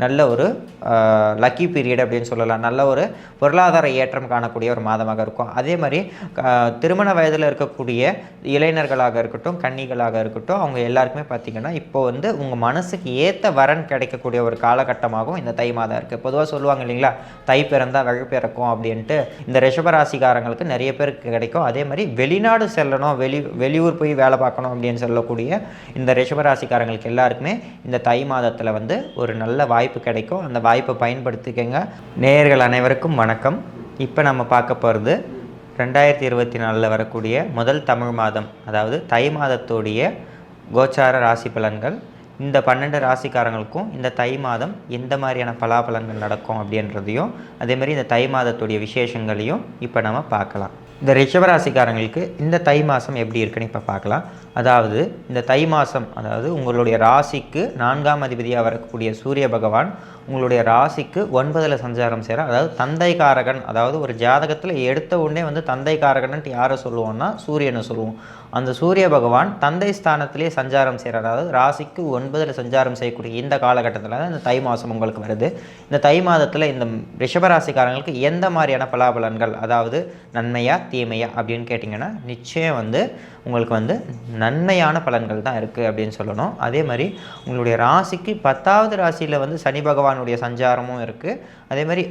நல்ல ஒரு lucky period அப்படின்னு சொல்லலாம். நல்ல ஒரு பொருளாதார ஏற்றம் காணக்கூடிய ஒரு மாதமாக இருக்கும். அதே மாதிரி க- திருமண வயதில் இருக்கக்கூடிய இளைஞர்களாக இருக்கட்டும் கன்னிகளாக இருக்கட்டும் அவங்க எல்லாருக்குமே பார்த்திங்கன்னா இப்போ வந்து உங்கள் மனசுக்கு ஏற்ற வரன் கிடைக்கக்கூடிய ஒரு காலகட்டமாகவும் இந்த தை மாதம் இருக்குது பொதுவாக சொல்லுவாங்க இல்லைங்களா? தை பிறந்தால் வழி பிறக்கும் அப்படின்ட்டு. இந்த ரிஷபராசிக்காரங்களுக்கு நிறைய பேருக்கு கிடைக்கும். அதே மாதிரி வெளிநாடு செல்லணும் வெளி வெளியூர் போய் வேலை பார்க்கணும் அப்படின்னு சொல்லக்கூடிய இந்த ரிஷபராசிக்காரங்களுக்கு எல்லாருக்குமே இந்த தை மாதத்தில் வந்து ஒரு நல்ல வாய்ப்பு வாய்ப்பு கிடைக்கும். அந்த வாய்ப்பை பயன்படுத்திக்கங்க. நேயர்கள் அனைவருக்கும் வணக்கம். இப்போ நம்ம பார்க்க போகிறது ரெண்டாயிரத்தி இருபத்தி நாலில் வரக்கூடிய முதல் தமிழ் மாதம் அதாவது தை மாதத்துடைய கோச்சார ராசி பலன்கள். இந்த பன்னெண்டு ராசிக்காரங்களுக்கும் இந்த தை மாதம் எந்த மாதிரியான பலாபலன்கள் நடக்கும் அப்படின்றதையும் அதேமாதிரி இந்த தை மாதத்துடைய விசேஷங்களையும் இப்போ நம்ம பார்க்கலாம். இந்த ரிஷபராசிக்காரங்களுக்கு இந்த தை மாதம் எப்படி இருக்குன்னு இப்போ பார்க்கலாம். அதாவது இந்த தை மாதம் அதாவது உங்களுடைய ராசிக்கு நான்காம் அதிபதியாக வரக்கூடிய சூரிய பகவான் உங்களுடைய ராசிக்கு ஒன்பதில் சஞ்சாரம் செய்கிறார் அதாவது தந்தை காரகன் அதாவது ஒரு ஜாதகத்தில் எடுத்த உடனே வந்து தந்தைக்காரகன்ட்டு யாரை சொல்லுவோம்னா சூரியனை சொல்லுவோம். அந்த சூரிய பகவான் தந்தை ஸ்தானத்திலே சஞ்சாரம் செய்கிறார் அதாவது ராசிக்கு ஒன்பதில் சஞ்சாரம் செய்யக்கூடிய இந்த காலகட்டத்தில் தான் இந்த தை மாதம் உங்களுக்கு வருது. இந்த தை மாதத்தில் இந்த ரிஷபராசிக்காரங்களுக்கு எந்த மாதிரியான பலாபலன்கள் அதாவது நன்மையா தீமையா அப்படின்னு கேட்டிங்கன்னா நிச்சயம் வந்து உங்களுக்கு வந்து நன்மையான பலன்கள் தான் இருக்குது அப்படின்னு சொல்லணும். அதே மாதிரி உங்களுடைய ராசிக்கு பத்தாவது ராசியில் வந்து சனி பகவான் அதனுடைய சஞ்சாரமும் இருக்குது அதே மாதிரி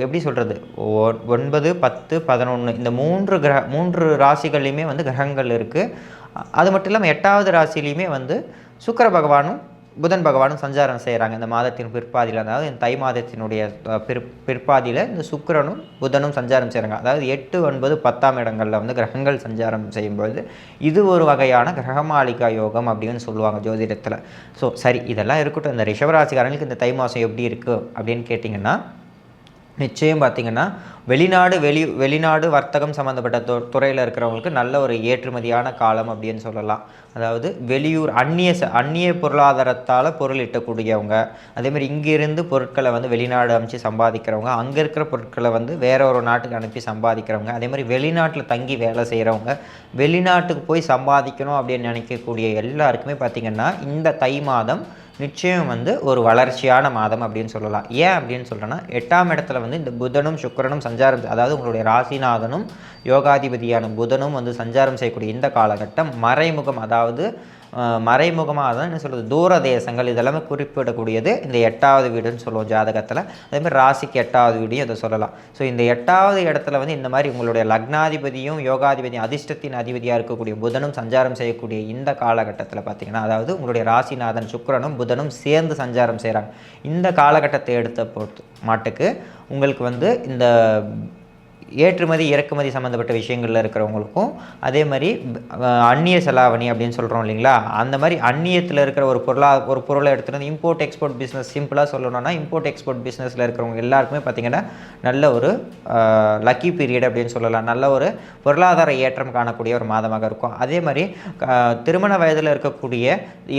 எப்படி சொல்கிறது ஒன்பது பத்து பதினொன்று இந்த மூன்று கிரக மூன்று ராசிகள்லையுமே வந்து கிரகங்கள் இருக்குது அது மட்டும் இல்லாமல் எட்டாவது ராசிலையுமே வந்து சுக்கர பகவானும் புதன் பகவானும் சஞ்சாரம் செய்கிறாங்க இந்த மாதத்தின் பிற்பாதியில் அதாவது இந்த தை மாதத்தினுடைய பிற் பிற்பாதியில் இந்த சுக்கிரனும் புதனும் சஞ்சாரம் செய்கிறாங்க அதாவது எட்டு ஒன்பது பத்தாம் இடங்களில் வந்து கிரகங்கள் சஞ்சாரம் செய்யும்பொழுது இது ஒரு வகையான கிரகமாளிகா யோகம் அப்படின்னு சொல்லுவாங்க ஜோதிடத்தில். ஸோ சரி இதெல்லாம் இருக்கட்டும். இந்த ரிஷபராசிக்காரங்களுக்கு இந்த தை மாதம் எப்படி இருக்குது அப்படின்னு கேட்டிங்கன்னா நிச்சயம் பார்த்திங்கன்னா வெளிநாடு வெளி வெளிநாடு வர்த்தகம் சம்மந்தப்பட்ட து துறையில் இருக்கிறவங்களுக்கு நல்ல ஒரு ஏற்றுமதியான காலம் அப்படின்னு சொல்லலாம். அதாவது வெளியூர் அந்நிய ச அந்நிய பொருளாதாரத்தால் பொருள் ஈட்டக்கூடியவங்க அதேமாதிரி இங்கிருந்து பொருட்களை வந்து வெளிநாடு அமைச்சு சம்பாதிக்கிறவங்க அங்கே இருக்கிற பொருட்களை வந்து வேற ஒரு நாட்டுக்கு அனுப்பி சம்பாதிக்கிறவங்க அதே மாதிரி வெளிநாட்டில் தங்கி வேலை செய்கிறவங்க வெளிநாட்டுக்கு போய் சம்பாதிக்கணும் அப்படின்னு நினைக்கக்கூடிய எல்லாருக்குமே பார்த்திங்கன்னா இந்த தை மாதம் நிச்சயம் வந்து ஒரு வளர்ச்சியான மாதம் அப்படின்னு சொல்லலாம். ஏன் அப்படின்னு சொல்கிறேன்னா எட்டாம் இடத்துல வந்து இந்த புதனும் சுக்கிரனும் சஞ்சாரம் அதாவது உங்களுடைய ராசிநாதனும் யோகாதிபதியான புதனும் வந்து சஞ்சாரம் செய்யக்கூடிய இந்த காலகட்டம் மறைமுகம் அதாவது மறைமுகமாக தான் என்ன சொல்கிறது தூர தேசங்கள் இதெல்லாமே குறிப்பிடக்கூடியது இந்த எட்டாவது வீடுன்னு சொல்லுவோம் ஜாதகத்தில். அதேமாதிரி ராசிக்கு எட்டாவது வீடையும் இதை சொல்லலாம். ஸோ இந்த எட்டாவது இடத்துல வந்து இந்த மாதிரி உங்களுடைய லக்னாதிபதியும் யோகாதிபதியும் அதிர்ஷ்டத்தின் அதிபதியாக இருக்கக்கூடிய புதனும் சஞ்சாரம் செய்யக்கூடிய இந்த காலகட்டத்தில் பார்த்தீங்கன்னா அதாவது உங்களுடைய ராசிநாதன் சுக்கிரனும் புதனும் சேர்ந்து சஞ்சாரம் செய்கிறாங்க இந்த காலகட்டத்தை எடுத்த பொறுத்து மாட்டுக்கு உங்களுக்கு வந்து இந்த ஏற்றுமதி இறக்குமதி சம்மந்தப்பட்ட விஷயங்களில் இருக்கிறவங்களுக்கும் அதே மாதிரி அந்நிய செலாவணி அப்படின்னு சொல்கிறோம் இல்லைங்களா? அந்த மாதிரி அந்நியத்தில் இருக்கிற ஒரு பொருளா ஒரு பொருளை எடுத்துகிட்டு வந்து இம்போர்ட் எக்ஸ்போர்ட் பிஸ்னஸ் சிம்பிளாக சொல்லணும்னா இம்போர்ட் எக்ஸ்போர்ட் பிஸ்னஸில் இருக்கிறவங்க எல்லாருக்குமே பார்த்திங்கன்னா நல்ல ஒரு லக்கி பீரியட் அப்படின்னு சொல்லலாம். நல்ல ஒரு பொருளாதார ஏற்றம் காணக்கூடிய ஒரு மாதமாக இருக்கும். அதே மாதிரி திருமண வயதில் இருக்கக்கூடிய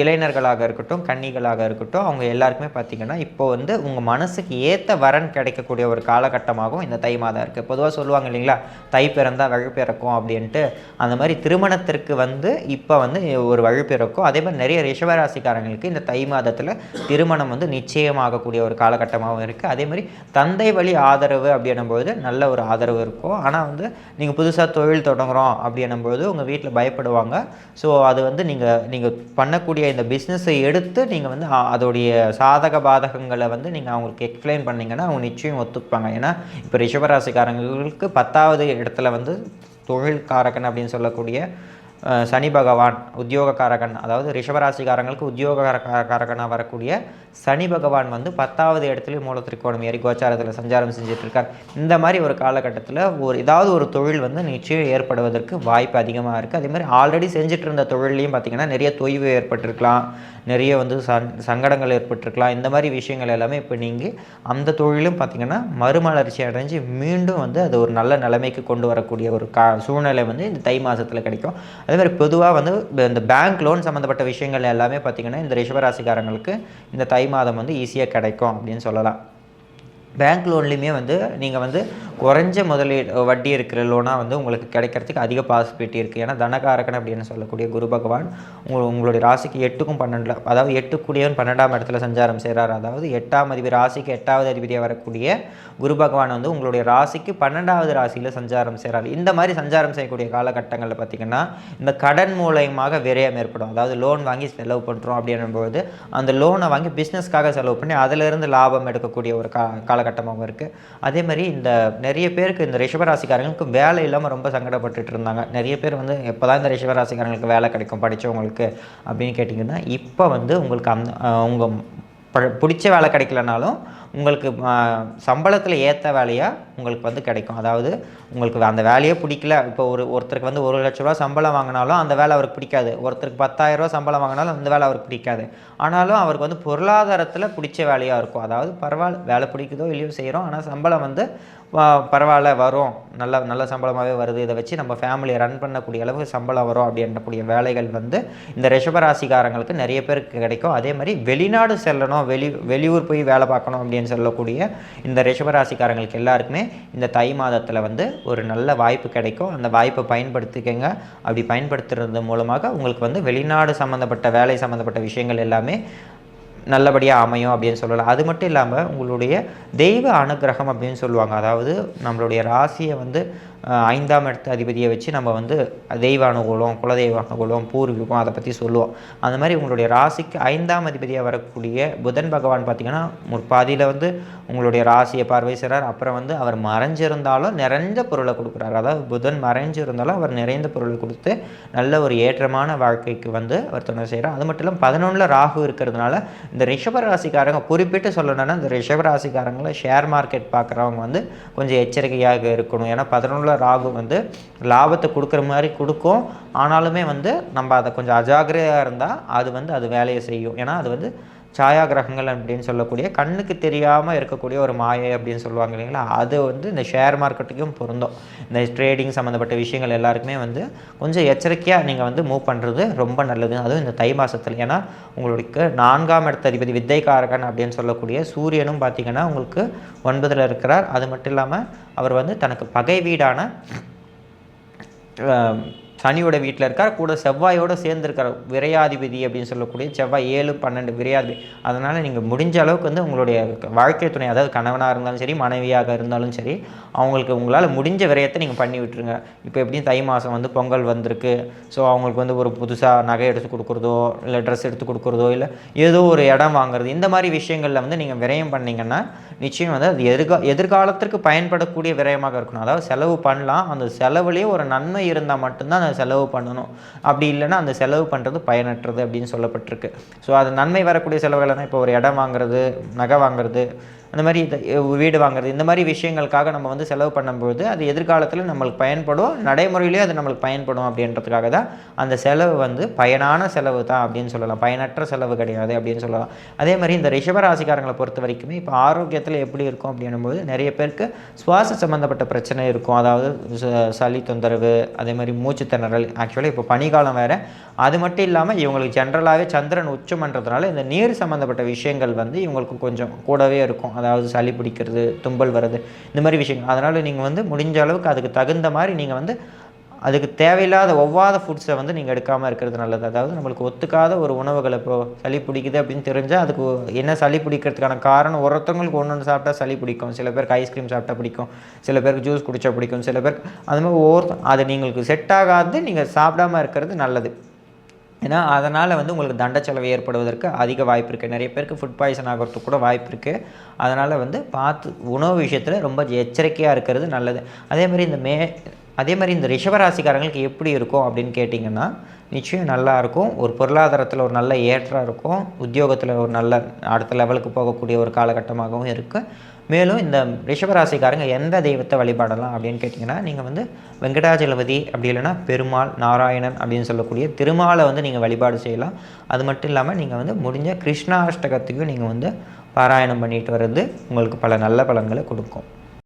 இளைஞர்களாக இருக்கட்டும் கன்னிகளாக இருக்கட்டும் அவங்க எல்லாருக்குமே பார்த்திங்கன்னா இப்போ வந்து உங்கள் மனசுக்கு ஏற்ற வரன் கிடைக்கக்கூடிய ஒரு காலகட்டமாகவும் இந்த தை மாதம் இருக்குது பொதுவாக சொல்லுவாங்க இல்லைங்களா? தை பிறந்தால் வழி பிறக்கும் அப்படின்ட்டு. அந்த மாதிரி திருமணத்திற்கு வந்து இப்போ வந்து ஒரு வழி பிறக்கும். அதே மாதிரி நிறைய ரிஷவராசிக்காரங்களுக்கு இந்த தை மாதத்தில் திருமணம் வந்து நிச்சயமாகக்கூடிய ஒரு காலகட்டமாகவும் இருக்குது அதே மாதிரி தந்தை வழி ஆதரவு அப்படின்னும்போது நல்ல ஒரு ஆதரவு இருக்கும். ஆனால் வந்து நீங்கள் புதுசாக தொழில் தொடங்குறோம் அப்படின்னும்போது உங்கள் வீட்டில் பயப்படுவாங்க. ஸோ அது வந்து நீங்கள் நீங்கள் பண்ணக்கூடிய இந்த பிஸ்னஸை எடுத்து நீங்கள் வந்து அதோடைய சாதக பாதகங்களை வந்து நீங்கள் அவங்களுக்கு எக்ஸ்பிளைன் பண்ணிங்கன்னா அவங்க நிச்சயம் ஒத்துப்பாங்க. ஏன்னா இப்போ ரிஷபராசிக்காரங்களுக்கு பத்தாவது இடத்துல வந்து தொழில்காரகன் அப்படின்னு சொல்லக்கூடிய சனி பகவான் உத்தியோகக்காரகன் அதாவது ரிஷபராசிக்காரங்களுக்கு உத்தியோகக்காரகனாக வரக்கூடிய சனி பகவான் வந்து பத்தாவது இடத்துல மூல திரிக்கோணம் ஏறி கோச்சாரத்தில் சஞ்சாரம் செஞ்சிட்ருக்கார். இந்த மாதிரி ஒரு காலகட்டத்தில் ஒரு ஏதாவது ஒரு தொழில் வந்து நிச்சயம் ஏற்படுவதற்கு வாய்ப்பு அதிகமாக இருக்குது அதே மாதிரி ஆல்ரெடி செஞ்சுட்டு இருந்த தொழிலையும் பார்த்திங்கன்னா நிறைய தொய்வு ஏற்பட்டிருக்கலாம். நிறைய வந்து சன் சங்கடங்கள் ஏற்பட்டிருக்கலாம். இந்த மாதிரி விஷயங்கள் எல்லாமே இப்போ நீங்கள் அந்த தொழிலும் பார்த்திங்கன்னா மறுமலர்ச்சி அடைஞ்சு மீண்டும் வந்து அது ஒரு நல்ல நிலைமைக்கு கொண்டு வரக்கூடிய ஒரு கா சூழ்நிலை வந்து இந்த தை மாதத்தில் கிடைக்கும். அதே மாதிரி பொதுவாக வந்து இந்த பேங்க் லோன் சம்மந்தப்பட்ட விஷயங்கள் எல்லாமே பார்த்திங்கன்னா இந்த ரிஷபராசிக்காரங்களுக்கு இந்த தை மாதம் வந்து ஈஸியாக கிடைக்கும் அப்படின்னு சொல்லலாம். பேங்க் லோன்லேயுமே வந்து நீங்கள் வந்து குறைஞ்ச முதலீடு வட்டி இருக்கிற லோனாக வந்து உங்களுக்கு கிடைக்கிறதுக்கு அதிக பாசிபிலிட்டி இருக்குது ஏன்னா தனகாரகன் அப்படின்னு சொல்லக்கூடிய குரு பகவான் உங்கள் உங்களுடைய ராசிக்கு எட்டுக்கும் பன்னெண்டில் அதாவது எட்டுக்குடியவன் பன்னெண்டாம் இடத்துல சஞ்சாரம் செய்கிறார் அதாவது எட்டாம் அதிபதி ராசிக்கு எட்டாவது அதிபதியாக வரக்கூடிய குரு பகவான் வந்து உங்களுடைய ராசிக்கு பன்னெண்டாவது ராசியில் சஞ்சாரம் செய்கிறார் இந்த மாதிரி சஞ்சாரம் செய்யக்கூடிய காலகட்டங்களில் பார்த்திங்கன்னா இந்த கடன் மூலயமாக விரயம் ஏற்படும். அதாவது லோன் வாங்கி செலவு பண்ணுறோம் அப்படின்னும்போது அந்த லோனை வாங்கி பிஸ்னஸ்க்காக செலவு பண்ணி அதிலிருந்து லாபம் எடுக்கக்கூடிய ஒரு கா காலகட்டமாகவும் இருக்குது அதே மாதிரி இந்த நிறைய பேருக்கு இந்த ரிஷபராசிக்காரங்களுக்கு வேலை இல்லாமல் ரொம்ப சங்கடப்பட்டுட்டு இருந்தாங்க. நிறைய பேர் வந்து எப்போ தான் இந்த ரிஷபராசிக்காரங்களுக்கு வேலை கிடைக்கும் படித்தவங்களுக்கு அப்படின்னு கேட்டிங்கன்னா இப்போ வந்து உங்களுக்கு அந்த உங்கள் ப பிடிச்ச வேலை கிடைக்கலனாலும் உங்களுக்கு சம்பளத்தில் ஏற்ற வேலையாக உங்களுக்கு வந்து கிடைக்கும். அதாவது உங்களுக்கு அந்த வேலையே பிடிக்கல. இப்போ ஒரு ஒருத்தருக்கு வந்து ஒரு லட்ச ரூபா சம்பளம் வாங்கினாலும் அந்த வேலை அவருக்கு பிடிக்காது. ஒருத்தருக்கு பத்தாயிரரூபா சம்பளம் வாங்கினாலும் அந்த வேலை அவருக்கு பிடிக்காது. ஆனாலும் அவருக்கு வந்து பொருளாதாரத்தில் பிடிச்ச வேலையாக இருக்கும். அதாவது பரவாயில்ல வேலை பிடிக்குதோ இல்லையோ செய்கிறோம் ஆனால் சம்பளம் வந்து பரவாயில்ல வரும். நல்ல நல்ல சம்பளமாகவே வருது. இதை வச்சு நம்ம ஃபேமிலியை ரன் பண்ணக்கூடிய அளவுக்கு சம்பளம் வரும் அப்படின்றக்கூடிய வேலைகள் வந்து இந்த ரிஷபராசிக்காரங்களுக்கு நிறைய பேருக்கு கிடைக்கும். அதே மாதிரி வெளிநாடு செல்லணும். வெளி வெளியூர் போய் வேலை பார்க்கணும் அப்படின்னு சொல்லக்கூடிய இந்த ரிஷபராசிக்காரங்களுக்கு எல்லாருக்குமே இந்த தை மாதத்தில் வந்து ஒரு நல்ல வாய்ப்பு கிடைக்கும். அந்த வாய்ப்பை பயன்படுத்திக்கங்க. அப்படி பயன்படுத்துறது மூலமாக உங்களுக்கு வந்து வெளிநாடு சம்மந்தப்பட்ட வேலை சம்மந்தப்பட்ட விஷயங்கள் எல்லாமே நல்லபடியாக அமையும் அப்படின்னு சொல்லலாம் அது மட்டும் இல்லாமல் உங்களுடைய தெய்வ அனுகிரகம் அப்படின்னு சொல்லுவாங்க. அதாவது நம்மளுடைய ராசியை வந்து ஐந்தாம் இடத்து அதிபதியை வச்சு நம்ம வந்து தெய்வ அனுகூலம் குலதெய்வ அனுகூலம் பூர்வீகம் அதை பற்றி சொல்லுவோம். அந்த மாதிரி உங்களுடைய ராசிக்கு ஐந்தாம் அதிபதியாக வரக்கூடிய புதன் பகவான் பார்த்திங்கன்னா முற்பாதியில் வந்து உங்களுடைய ராசியை பார்வை செய்கிறார் அப்புறம் வந்து அவர் மறைஞ்சிருந்தாலும் நிறைந்த பொருளை கொடுக்குறாரு. அதாவது புதன் மறைஞ்சிருந்தாலும் அவர் நிறைந்த பொருளை கொடுத்து நல்ல ஒரு ஏற்றமான வாழ்க்கைக்கு வந்து அவர் துணை செய்கிறார் அது மட்டும் இல்லாமல் பதினொன்றில் ராகு இருக்கிறதுனால இந்த ரிஷப ராசிக்காரங்க குறிப்பிட்டு சொல்லணும்னா இந்த ரிஷப ராசிக்காரங்களை ஷேர் மார்க்கெட் பார்க்குறவங்க வந்து கொஞ்சம் எச்சரிக்கையாக இருக்கணும். ஏன்னா பதினொன்றில் ராகு வந்து லாபத்தை கொடுக்குற மாதிரி கொடுக்கும். ஆனாலுமே வந்து நம்ம அதை கொஞ்சம் அஜாகிரதையாக இருந்தால் அது வந்து அது வேலையை செய்யும். ஏன்னா அது வந்து சாயா கிரகங்கள் அப்படின்னு சொல்லக்கூடிய கண்ணுக்கு தெரியாமல் இருக்கக்கூடிய ஒரு மாயை அப்படின்னு சொல்லுவாங்க இல்லைங்களா அது வந்து இந்த ஷேர் மார்க்கெட்டுக்கும் பொருந்தும் இந்த ட்ரேடிங் சம்மந்தப்பட்ட விஷயங்கள் எல்லாருக்குமே வந்து கொஞ்சம் எச்சரிக்கையாக நீங்கள் வந்து மூவ் பண்ணுறது ரொம்ப நல்லது. அதுவும் இந்த தை மாதத்தில் ஏன்னா உங்களுக்கு நான்காம் இடத்த அதிபதி வித்தைக்காரகன் அப்படின்னு சொல்லக்கூடிய சூரியனும் பார்த்திங்கன்னா உங்களுக்கு ஒன்பதில் இருக்கிறார். அது மட்டும் இல்லாமல் அவர் வந்து தனக்கு பகை வீடான சனியோட வீட்டில் இருக்கார் கூட செவ்வாயோடு சேர்ந்துருக்கார். விரையாதிபதி அப்படின்னு சொல்லக்கூடிய செவ்வாய் ஏழு பன்னெண்டு விரையாதிபதி. அதனால் நீங்கள் முடிஞ்ச அளவுக்கு வந்து உங்களுடைய வாழ்க்கை துணை அதாவது கணவனாக இருந்தாலும் சரி மனைவியாக இருந்தாலும் சரி அவங்களுக்கு உங்களால் முடிஞ்ச விரயத்தை நீங்கள் பண்ணி விட்டுருங்க. இப்போ எப்படியும் தை மாதம் வந்து பொங்கல் வந்திருக்கு. ஸோ அவங்களுக்கு வந்து ஒரு புதுசாக நகை எடுத்து கொடுக்குறதோ இல்லை ட்ரெஸ் எடுத்து கொடுக்குறதோ இல்லை ஏதோ ஒரு இடம் வாங்குறது இந்த மாதிரி விஷயங்களில் வந்து நீங்கள் விரயம் பண்ணிங்கன்னா நிச்சயம் வந்து அது எதிர்கா எதிர்காலத்திற்கு பயன்படக்கூடிய விரயமாக இருக்கணும். அதாவது செலவு பண்ணலாம். அந்த செலவுலேயே ஒரு நன்மை இருந்தால் மட்டும்தான் அந்த செலவு பண்ணணும். அப்படி இல்லைன்னா அந்த செலவு பண்ணுறது பயனற்றது அப்படின்னு சொல்லப்பட்டிருக்கு. ஸோ அது நன்மை வரக்கூடிய செலவுகள்னா இப்போ ஒரு இடம் வாங்குறது நகை வாங்குறது அந்த மாதிரி வீடு வாங்குறது இந்த மாதிரி விஷயங்களுக்காக நம்ம வந்து செலவு பண்ணும்போது அது எதிர்காலத்தில் நம்மளுக்கு பயன்படும் நடைமுறையிலேயே அது நம்மளுக்கு பயன்படும் அப்படின்றதுக்காக தான் அந்த செலவு வந்து பயனான செலவு தான் அப்படின்னு சொல்லலாம். பயனற்ற செலவு கிடையாது அப்படின்னு சொல்லலாம். அதே மாதிரி இந்த ரிஷபராசிக்காரங்களை பொறுத்த வரைக்குமே இப்போ ஆரோக்கியத்தில் எப்படி இருக்கும் அப்படின்னும்போது நிறைய பேருக்கு சுவாச சம்மந்தப்பட்ட பிரச்சனை இருக்கும். அதாவது சளி தொந்தரவு அதே மாதிரி மூச்சு திணறல். ஆக்சுவலாக இப்போ பனிக்காலம் வேறு. அது மட்டும் இல்லாமல் இவங்களுக்கு ஜென்ரலாகவே சந்திரன் உச்சம்ன்றதுனால இந்த நீர் சம்மந்தப்பட்ட விஷயங்கள் வந்து இவங்களுக்கு கொஞ்சம் கூடவே இருக்கும். அதாவது சளி பிடிக்கிறது தும்பல் வர்றது இந்த மாதிரி விஷயங்கள். அதனால் நீங்கள் வந்து முடிஞ்ச அளவுக்கு அதுக்கு தகுந்த மாதிரி நீங்கள் வந்து அதுக்கு தேவையில்லாத ஒவ்வாத ஃபுட்ஸை வந்து நீங்கள் எடுக்காமல் இருக்கிறது நல்லது. அதாவது நம்மளுக்கு ஒத்துக்காத ஒரு உணவுகளை இப்போது சளி பிடிக்குது அப்படின்னு தெரிஞ்சால் அதுக்கு என்ன சளி பிடிக்கிறதுக்கான காரணம் ஒருத்தவங்களுக்கு ஒன்று ஒன்று சாப்பிட்டா சளி பிடிக்கும். சில பேருக்கு ஐஸ்கிரீம் சாப்பிட்டா பிடிக்கும். சில பேருக்கு ஜூஸ் குடித்தா பிடிக்கும். சில பேருக்கு அது மாதிரி ஒவ்வொரு அது நீங்களுக்கு செட் ஆகாது நீங்கள் சாப்பிடாமல் இருக்கிறது நல்லது. ஏன்னா அதனால் வந்து உங்களுக்கு தண்ட செலவு ஏற்படுவதற்கு அதிக வாய்ப்பு இருக்குது நிறைய பேருக்கு ஃபுட் பாய்சன் ஆகிறதுக்கு கூட வாய்ப்பு இருக்குது அதனால் வந்து பார்த்து உணவு விஷயத்தில் ரொம்ப எச்சரிக்கையாக இருக்கிறது நல்லது. அதேமாதிரி இந்த மே அதே மாதிரி இந்த ரிஷபராசிக்காரங்களுக்கு எப்படி இருக்கும் அப்படின்னு கேட்டிங்கன்னா நிச்சயம் நல்லாயிருக்கும் ஒரு பொருளாதாரத்தில் ஒரு நல்ல ஏற்றம் இருக்கும். உத்தியோகத்தில் ஒரு நல்ல அடுத்த லெவலுக்கு போகக்கூடிய ஒரு காலகட்டமாகவும் இருக்குது மேலும் இந்த ரிஷபராசிக்காரங்க எந்த தெய்வத்தை வழிபாடலாம் அப்படின்னு கேட்டிங்கன்னா நீங்கள் வந்து வெங்கடாஜலபதி அப்படி இல்லைன்னா பெருமாள் நாராயணன் அப்படின்னு சொல்லக்கூடிய திருமாலை வந்து நீங்கள் வழிபாடு செய்யலாம். அது மட்டும் இல்லாமல் நீங்கள் வந்து முடிஞ்ச கிருஷ்ணாஷ்டகத்துக்கும் நீங்கள் வந்து பாராயணம் பண்ணிட்டு வர்றது உங்களுக்கு பல நல்ல பலன்களை கொடுக்கும்.